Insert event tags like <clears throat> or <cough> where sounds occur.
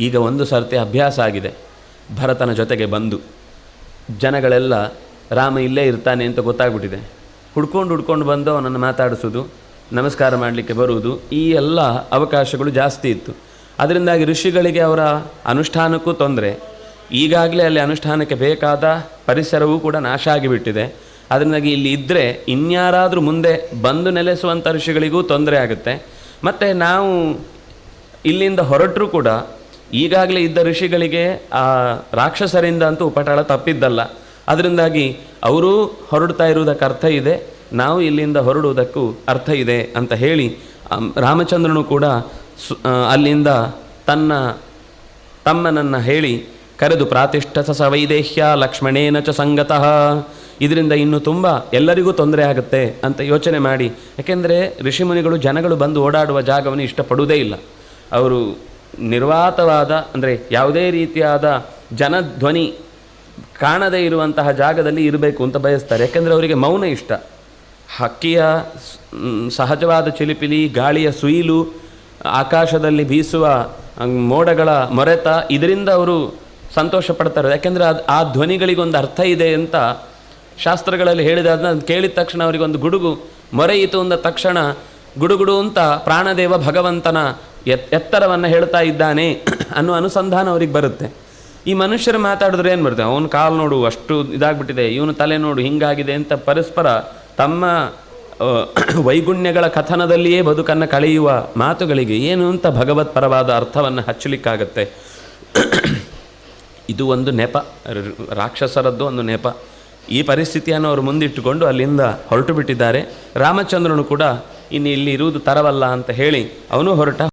ಈಗ ಒಂದು ಸರ್ತಿ ಅಭ್ಯಾಸ ಆಗಿದೆ. ಭರತನ ಜೊತೆಗೆ ಬಂದು. ಜನಗಳೆಲ್ಲ, ರಾಮ ಇಲ್ಲೇ ಇರ್ತಾನೆ ಅಂತ ಗೊತ್ತಾಗ್ಬಿಟ್ಟಿದೆ. ಹುಡ್ಕೊಂಡು ಹುಡ್ಕೊಂಡು ಬಂದು ಅವನನ್ನು ಮಾತಾಡಿಸೋದು, ನಮಸ್ಕಾರ ಮಾಡಲಿಕ್ಕೆ ಬರುವುದು, ಈ ಎಲ್ಲ ಅವಕಾಶಗಳು ಜಾಸ್ತಿ ಇತ್ತು. ಅದರಿಂದಾಗಿ ಋಷಿಗಳಿಗೆ ಅವರ ಅನುಷ್ಠಾನಕ್ಕೂ ತೊಂದರೆ. ಈಗಾಗಲೇ ಅಲ್ಲಿ ಅನುಷ್ಠಾನಕ್ಕೆ ಬೇಕಾದ ಪರಿಸರವೂ ಕೂಡ ನಾಶ ಆಗಿಬಿಟ್ಟಿದೆ. ಅದರಿಂದಾಗಿ ಇಲ್ಲಿ ಇದ್ದರೆ ಇನ್ಯಾರಾದರೂ ಮುಂದೆ ಬಂದು ನೆಲೆಸುವಂಥ ಋಷಿಗಳಿಗೂ ತೊಂದರೆ ಆಗುತ್ತೆ. ಮತ್ತು ನಾವು ಇಲ್ಲಿಂದ ಹೊರಟರೂ ಕೂಡ ಈಗಾಗಲೇ ಇದ್ದ ಋಷಿಗಳಿಗೆ ಆ ರಾಕ್ಷಸರಿಂದ ಅಂತೂ ಉಪಟಳ ತಪ್ಪಿದ್ದಲ್ಲ. ಅದರಿಂದಾಗಿ ಅವರೂ ಹೊರಡ್ತಾ ಇರುವುದಕ್ಕೆ ಅರ್ಥ ಇದೆ. ನಾವು ಇಲ್ಲಿಂದ ಹೊರಡುವುದಕ್ಕೂ ಅರ್ಥ ಇದೆ ಅಂತ ಹೇಳಿ ರಾಮಚಂದ್ರನು ಕೂಡ ಸು ಅಲ್ಲಿಂದ ತನ್ನ ತಮ್ಮನನ್ನು ಹೇಳಿ, ಕರೆದು ಪ್ರಾತಿಷ್ಠಸ ಸ ವೈದೇಹ್ಯ ಲಕ್ಷ್ಮಣೇನ ಚ ಸಂಗತಃ, ಇದರಿಂದ ಇನ್ನು ತುಂಬ ಎಲ್ಲರಿಗೂ ತೊಂದರೆ ಆಗುತ್ತೆ ಅಂತ ಯೋಚನೆ ಮಾಡಿ. ಯಾಕೆಂದರೆ ಋಷಿಮುನಿಗಳು ಜನಗಳು ಬಂದು ಓಡಾಡುವ ಜಾಗವನ್ನು ಇಷ್ಟಪಡುವುದೇ ಇಲ್ಲ. ಅವರು ನಿರ್ವಾತವಾದ, ಅಂದರೆ ಯಾವುದೇ ರೀತಿಯಾದ ಜನಧ್ವನಿ ಕಾಣದೇ ಇರುವಂತಹ ಜಾಗದಲ್ಲಿ ಇರಬೇಕು ಅಂತ ಬಯಸ್ತಾರೆ. ಯಾಕೆಂದರೆ ಅವರಿಗೆ ಮೌನ ಇಷ್ಟ. ಹಕ್ಕಿಯ ಸಹಜವಾದ ಚಿಲಿಪಿಲಿ, ಗಾಳಿಯ ಸುಯಿಲು, ಆಕಾಶದಲ್ಲಿ ಬೀಸುವ ಮೋಡಗಳ ಮೊರೆತ ಇದರಿಂದ ಅವರು ಸಂತೋಷ ಪಡ್ತಾರೆ. ಯಾಕೆಂದರೆ ಅದು, ಆ ಧ್ವನಿಗಳಿಗೊಂದು ಅರ್ಥ ಇದೆ ಅಂತ ಶಾಸ್ತ್ರಗಳಲ್ಲಿ ಹೇಳಿದ ಅದನ್ನ ಕೇಳಿದ ತಕ್ಷಣ ಅವರಿಗೊಂದು ಗುಡುಗು ಮೊರೆಯಿತು ಅಂದ ತಕ್ಷಣ ಗುಡುಗುಡು ಅಂತ ಪ್ರಾಣದೇವ ಭಗವಂತನ ಎತ್, ಎತ್ತರವನ್ನು ಹೇಳ್ತಾ ಇದ್ದಾನೆ <clears throat> ಅನ್ನೋ ಅನುಸಂಧಾನ ಅವ್ರಿಗೆ ಬರುತ್ತೆ. ಈ ಮನುಷ್ಯರು ಮಾತಾಡಿದ್ರೆ ಏನು ಬರುತ್ತೆ? ಅವನ ಕಾಲು ನೋಡು, ಅಷ್ಟು ಇದಾಗ್ಬಿಟ್ಟಿದೆ, ಇವನು ತಲೆ ನೋಡು, ಹಿಂಗಾಗಿದೆ ಅಂತ ಪರಸ್ಪರ ತಮ್ಮ <clears throat> ವೈಗುಣ್ಯಗಳ ಕಥನದಲ್ಲಿಯೇ ಬದುಕನ್ನು ಕಳೆಯುವ ಮಾತುಗಳಿಗೆ ಏನು ಅಂತ ಭಗವತ್ ಪರವಾದ ಅರ್ಥವನ್ನು ಹಚ್ಚಲಿಕ್ಕಾಗತ್ತೆ. <clears throat> ಇದು ಒಂದು ನೆಪ ರಾಕ್ಷಸರದ್ದು ಒಂದು ನೆಪ. ಈ ಪರಿಸ್ಥಿತಿಯನ್ನು ಅವರು ಮುಂದಿಟ್ಟುಕೊಂಡು ಅಲ್ಲಿಂದ ಹೊರಟು ಬಿಟ್ಟಿದ್ದಾರೆ ರಾಮಚಂದ್ರನು ಕೂಡ ಇನ್ನು ಇಲ್ಲಿ ಇರುವುದು ತರವಲ್ಲ ಅಂತ ಹೇಳಿ ಅವನು ಹೊರಟ